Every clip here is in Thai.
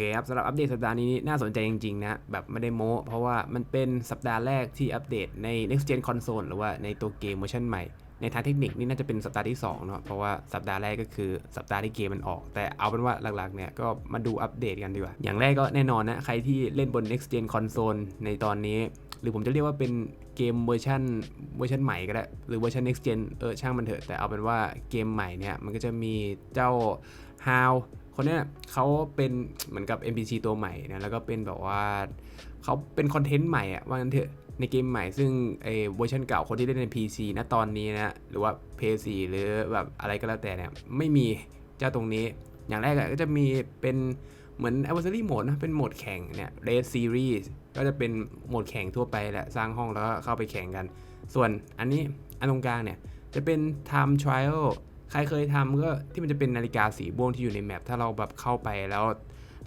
เคครับสำหรับอัปเดตสัปดาห์นี้นี่น่าสนใจจริงๆนะแบบไม่ได้โม้เพราะว่ามันเป็นสัปดาห์แรกที่อัปเดตใน next gen console หรือว่าในตัวเกมเวอร์ชันใหม่ในทางเทคนิคนี่น่าจะเป็นสัปดาห์ที่2เนาะเพราะว่าสัปดาห์แรกก็คือสัปดาห์ที่เกมมันออก แต่เอาเป็นว่าหลักๆเนี่ยก็มาดูอัปเดตกันดีกว่า อย่างแรกก็แน่นอนนะ ใครที่เล่นบน next gen console ในตอนนี้ หรือผมจะเรียกว่าเป็นเกมเวอร์ชันเวอร์ชันใหม่ก็ได้ หรือเวอร์ชัน next gen เออช่างมันเถอะแต่เอาเป็นว่าเกมใหม่เนี่ยมันก็จะมีเจ้า How คนเนี้เขาเป็นเหมือนกับ NPC ตัวใหม่นะแล้วก็เป็นแบบว่าเขาเป็นคอนเทนต์ใหม่อะว่างั้นเถอะในเกมใหม่ซึ่งไอเวอร์ชันเก่าคนที่เล่นใน PC นะตอนนี้นะหรือว่า PS4 หรือแบบอะไรก็แล้วแต่เนี่ยไม่มีเจ้าตรงนี้ อย่างแรกก็จะมีเป็นเหมือน adversary mode นะเป็นโหมดแข่งเนี่ย race series ก็จะเป็นโหมดแข่งทั่วไปแหละสร้างห้องแล้วก็เข้าไปแข่งกัน ส่วนอันนี้อันตรงกลางเนี่ยจะเป็น time trial ใครเคยทำก็ที่มันจะเป็นนาฬิกาสีม่วงที่อยู่ในแมปถ้าเราแบบเข้าไปแล้ว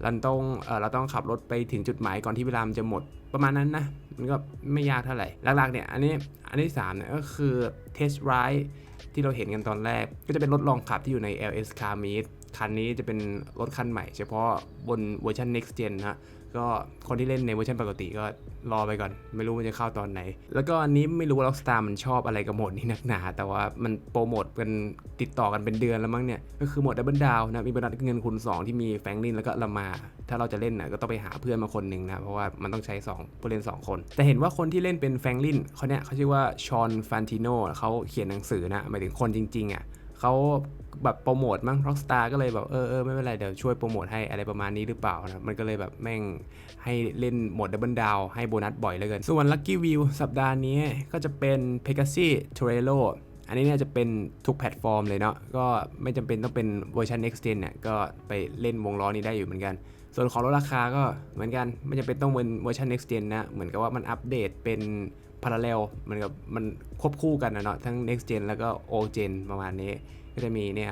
เราต้องเออเราต้องขับรถไปถึงจุดหมายก่อนที่เวลามันจะหมดประมาณนั้นนะมันก็ไม่ยากเท่าไหร่หลักๆเนี่ยอันนี้อันที่3เนี่ยก็คือ test ride ที่เราเห็นกันตอนแรก ก็จะเป็นรถลองขับที่อยู่ใน LS Car Meet คันนี้จะเป็นรถคันใหม่ เฉพาะบนเวอร์ชัน next gen นะก็คนที่เล่นในเวอร์ชันปกติก็รอไปก่อน ไม่รู้มันจะเข้าตอนไหน แล้วก็อันนี้ไม่รู้ว่า Rockstar มันชอบอะไรกับโหมดนี้นักหนา แต่ว่ามันโปรโมทกันติดต่อกันเป็นเดือนแล้วมั้งเนี่ย ก็คือโหมดดับเบิลดาวนะ มีโบนัสเงินคูณ2 ที่มีแฟงลินแล้วก็ลามา ถ้าเราจะเล่นนะก็ต้องไปหาเพื่อนมาคนหนึ่งนะ เพราะว่ามันต้องใช้2ผู้เล่น 2 คน แต่เห็นว่าคนที่เล่นเป็นแฟงลินเขาเนี่ยเขาชื่อว่าชอนฟันติโนเขาเขียนหนังสือนะหมายถึงคนจริงๆอะ เขาแบบโปรโมทมั้งร็อกสตาร์ก็เลยแบบเออเออไม่เป็นไรเดี๋ยวช่วยโปรโมทให้อะไรประมาณนี้หรือเปล่านะมันก็เลยแบบแม่งให้เล่นโหมดดับเบิลดาวให้โบนัสบ่อยเหลยกันส่วนลัคกี้วิวสัปดาห์นี้ก็จะเป็น Pegasi t o r e l o อันนี้เนี่ยจะเป็นทุกแพลตฟอร์มเลยเนาะก็ไม่จำเป็นต้องเป็นเวอร์ชัน next gen เนี่ยก็ไปเล่นวงล้อนี้ได้อยู่เหมือนกัน ส่วนของลดราคาก็เหมือนกันไม่จำเป็นต้องเป็นเวอร์ชัน next gen นะเหมือนกับว่ามันอัปเดตเป็น parallel เหมือนกับมันควบคู่กันนะเนาะทั้ง next gen แล้วก็ old gen ประมาณนี้ ก็จะมีเนี่ย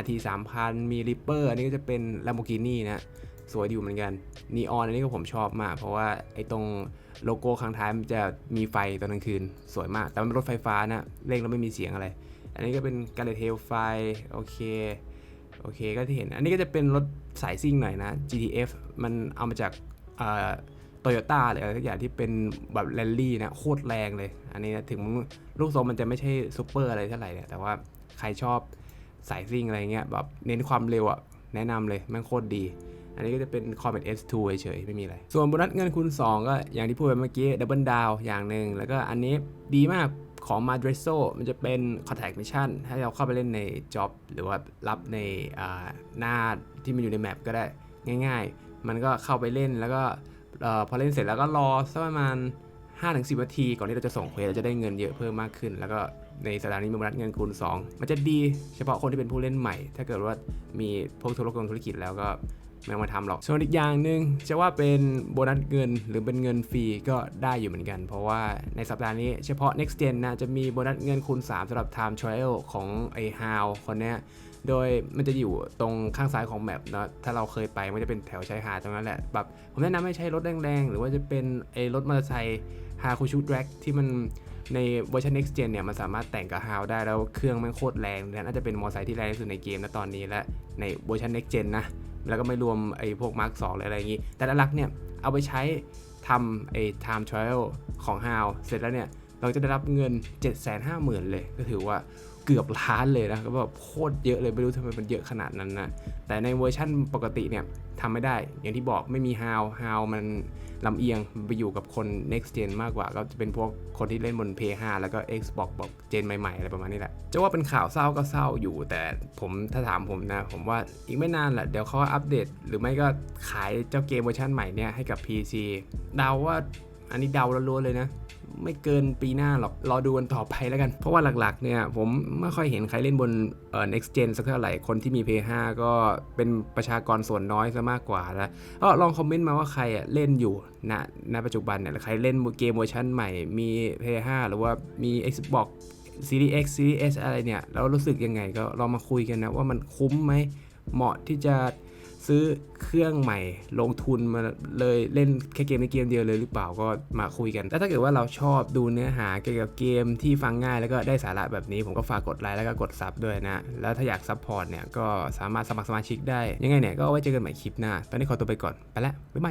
RT 3000 มี Reaper อันนี้ก็จะเป็น Lamborghini นะสวยดีอยู่เหมือนกัน Neon อันนี้ก็ผมชอบมาก เพราะว่าไอ้ตรงโลโก้ข้างท้ายมันจะมีไฟตอนกลางคืน สวยมาก แต่มันเป็นรถไฟฟ้านะเร่งแล้วไม่มีเสียงอะไร อันนี้ก็เป็น g a r r e t Tail ไฟโอเค โอเคก็ที่เห็น อันนี้ก็จะเป็นรถสายซิ่งหน่อยนะ GTF มันเอามาจากโตโยต้าหรืออะไรอย่างที่เป็นแบบแรลลี่นะโคตรแรงเลย อันนี้นะถึงลูกทรงมันจะไม่ใช่ซูเปอร์อะไรเท่าไหร่เนี่ยแต่ว่าใครชอบสายซิ่งอะไรเงี้ยแบบเน้นความเร็วอะแนะนำเลยแม่งโคตรดีอันนี้ก็จะเป็น Comet S2 เฉยๆ ไม่มีอะไร ส่วนโบนัสเงินคูณ 2 ก็อย่างที่พูดไปเมื่อกี้ดับเบิลดาวอย่างหนึ่ง แล้วก็อันนี้ดีมาก ของ m a d r e s o มันจะเป็น Contact Mission ถ้เราเข้าไปเล่นใน Job หรือว่ารับในหน้าที่มันอยู่ในแมปก็ได้ง่ายๆ มันก็เข้าไปเล่นแล้วก็พอเล่นเสร็จแล้วก็รอสักประมาณ 5-10นาที ก่อนที่เราจะส่งเควสเราจะได้เงินเยอะเพิ่มมากขึ้น แล้วก็ในสัปดาห์นี้มีบนัสเงินคูณ 2 มันจะดีเฉพาะคนที่เป็นผู้เล่นใหม่ ถ้าเกิดว่ามีพวกธุรกิจธุรกิจแล้วก็ ไม่มาทำหรอก ส่วนอีกอย่างหนึ่งจะว่าเป็นโบนัสเงินหรือเป็นเงินฟรีก็ได้อยู่เหมือนกัน เพราะว่าในสัปดาห์นี้เฉพาะ next gen นะจะมีโบนัสเงินคูณ 3สำหรับ time trial ของไอ้ how คนเนี้ยโดยมันจะอยู่ตรงข้างซ้ายของแมปนะถ้าเราเคยไปมันจะเป็นแถวชายหาดตรงนั้นแหละ แบบผมแนะนำให้ใช้รถแรงๆ หรือว่าจะเป็นไอ้รถมอเตอร์ไซค์ฮาคูชูดแร็กที่มันในเวอร์ชัน next gen เนี่ยมันสามารถแต่งกับฮาวได้แล้วเครื่องมันโคตรแรงและน่าจะเป็นมอเตอร์ไซค์ที่แรงที่สุดในเกมนะตอนนี้และในเวอร์ชัน next gen นะ แล้วก็ไม่รวมไอ้พวกมาร์กสองอะไรอย่างนี้ แต่ละลักเนี่ย เอาไปใช้ทำไอ้ time trial ของ How เสร็จแล้วเนี่ย เราจะได้รับเงิน 750,000 เลย ก็ถือว่า เกือบล้านเลยนะก็แบบโคตรเยอะเลยไม่รู้ทำไมมันเยอะขนาดนั้นนะ แต่ในเวอร์ชั่นปกติเนี่ยทำไม่ได้ อย่างที่บอกไม่มี How How มันลำเอียงไปอยู่กับคน next gen มากกว่า ก็จะเป็นพวกคนที่เล่นบน PS5 แล้วก็ Xbox บอกเจนใหม่ๆ อะไรประมาณนี้แหละ จะว่าเป็นข่าวเศร้าก็เศร้าอยู่ แต่ผมถ้าถามผมนะ ผมว่าอีกไม่นานแหละ เดี๋ยวเขาอัปเดต หรือไม่ก็ขายเจ้าเกมเวอร์ชันใหม่เนี่ยให้กับ PC เดาว่า อันนี้เดาล้วนเลยนะ ไม่เกินปีหน้าหรอก รอดูกันต่อไปแล้วกัน เพราะว่าหลักๆเนี่ยผมไม่ค่อยเห็นใครเล่นบนเอ่อ next gen สักเท่าไหร่ คนที่มี p 5ก็เป็นประชากรส่วนน้อยซะมากกว่าแล้วก็ลองคอมเมนต์มาว่าใครอะเล่นอยู่ณณปัจจุบันเนี่ยใครเล่นเกมเวอร์ชันใหม่มี p 5หรือว่ามี Xbox Series X Series S อะไรเนี่ยแล้วรู้สึกยังไงก็ลองมาคุยกันนะว่ามันคุ้มไหมเหมาะที่จะ ซื้อเครื่องใหม่ลงทุนมาเลยเล่นแค่เกมในเกมเดียวเลยหรือเปล่าก็มาคุยกันแล้วถ้าเกิดว่าเราชอบดูเนื้อหาเกี่ยวกับเกมที่ฟังง่ายแล้วก็ได้สาระแบบนี้ผมก็ฝากกดไลค์แล้วก็กดซับด้วยนะ แล้วถ้าอยากซับพอร์ตเนี่ยก็สามารถสมัครสมาชิกได้ ยังไงเนี่ยก็ไว้เจอกันใหม่คลิปหน้า ตอนนี้ขอตัวไปก่อน ไปแล้วบ๊ายบาย